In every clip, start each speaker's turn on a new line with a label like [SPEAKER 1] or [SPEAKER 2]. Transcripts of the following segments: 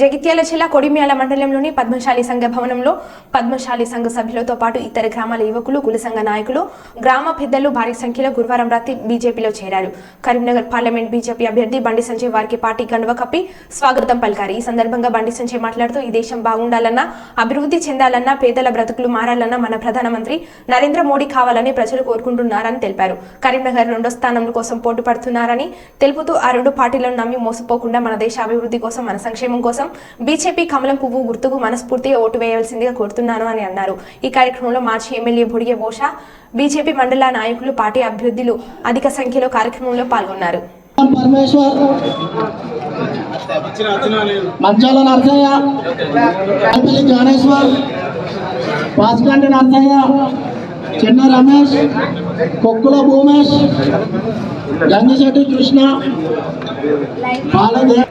[SPEAKER 1] జగిత్యాల జిల్లా కొడిమ్యాల మండలంలోని పద్మశాలి సంఘ భవనంలో పద్మశాలి సంఘ సభ్యులతో పాటు ఇతర గ్రామాల యువకులు కుల సంఘ నాయకులు గ్రామ పెద్దలు భారీ సంఖ్యలో గురువారం రాత్రి బీజేపీలో చేరారు. కరీంనగర్ పార్లమెంట్ బీజేపీ అభ్యర్థి బండి సంజయ్ వారికి పార్టీ గండువ కప్పి స్వాగతం పలికారు. ఈ సందర్భంగా బండి సంజయ్ మాట్లాడుతూ ఈ దేశం బాగుండాలన్నా అభివృద్ధి చెందాలన్నా పేదల బ్రతుకులు మారాలన్నా మన ప్రధానమంత్రి నరేంద్ర మోడీ కావాలని ప్రజలు కోరుకుంటున్నారని తెలిపారు. కరీంనగర్ రెండో స్థానం కోసం పోటీ పడుతున్నారని తెలుపుతూ ఆ రెండు పార్టీలను నమ్మి మోసపోకుండా మన దేశ అభివృద్ధి కోసం మన సంక్షేమం కోసం కోసం బీజేపీ కమలం పువ్వు గుర్తుకు మనస్ఫూర్తిగా ఓటు వేయవలసిందిగా కోరుతున్నాను అని అన్నారు. ఈ కార్యక్రమంలో మాజీ ఎమ్మెల్యే బుడిగే బోషా బీజేపీ మండల నాయకులు పార్టీ అభ్యర్థులు అధిక సంఖ్యలో కార్యక్రమంలో పాల్గొన్నారు.
[SPEAKER 2] మంచాల నర్సయ్య నరసయ్య జ్ఞానేశ్వర్ పాచికంటి నర్సయ్య చిన్న రమేష్ కొక్కుల భూమేష్ గంగిశెట్టి కృష్ణ బాలదేవ్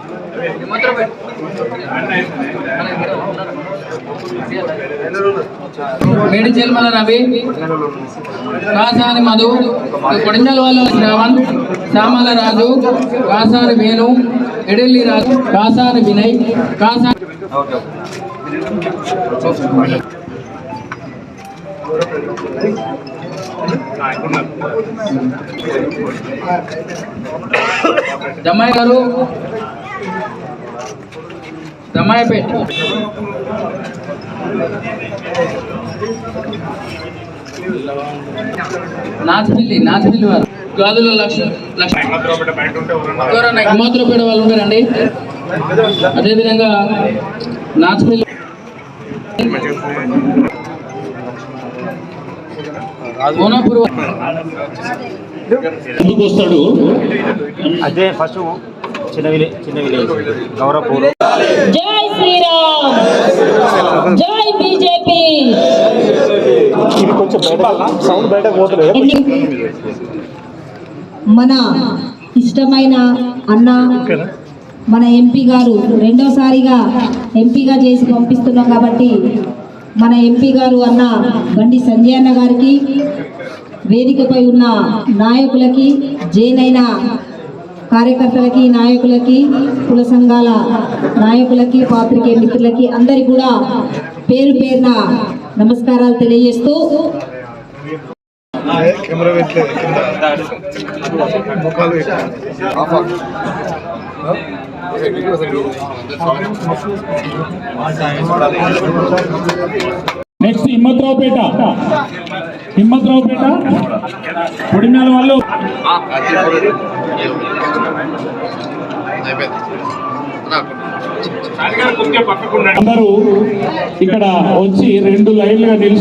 [SPEAKER 3] చెల్మల రవి కాసాని మధు కొడింజల వాళ్ళ శ్రావణ్ శ్యామల రాజు కాసాని వేణు ఎడెల్లి రాజు కాసాని వినయ్ కాసా జమ్మాయి గారు జమ్మాయిపేట నాచిపిల్లి నాచిపిల్లి వారు. గాజుల లక్ష లక్ష. హిమాద్రపేట వాళ్ళు ఉంటారండి అదేవిధంగా నాచిపిల్లి కోనాపూర్
[SPEAKER 4] ముందుకు వస్తాడు
[SPEAKER 5] అదే ఫస్ట్ చిన్న విలేజ్ చిన్న విలేజ్ గౌరవపూర్
[SPEAKER 6] జై శ్రీరామ్! జై బీజేపీ!
[SPEAKER 5] ఇది కొంచెం బయట సౌండ్ బయట పోతుంది
[SPEAKER 6] మన ఇష్టమైన అన్న మన ఎంపీ గారు రెండోసారిగా ఎంపీగా చేసి పంపిస్తున్నాం కాబట్టి మన ఎంపీ గారు అన్న బండి సంజయ్ అన్న గారికి వేదికపై ఉన్న నాయకులకి జైనైన కార్యకర్తలకి నాయకులకి కుల సంఘాల నాయకులకి పాత్రికే మిత్రులకి అందరికి కూడా పేరు పేరున నమస్కారాలు తెలియజేస్తూ
[SPEAKER 4] నెక్స్ట్ హిమ్మత్రావుపేట హిమ్మత్రావుపేట పొడిమేల వాళ్ళు. అందరూ ఇక్కడ వచ్చి రెండు లైన్లుగా నిలిచి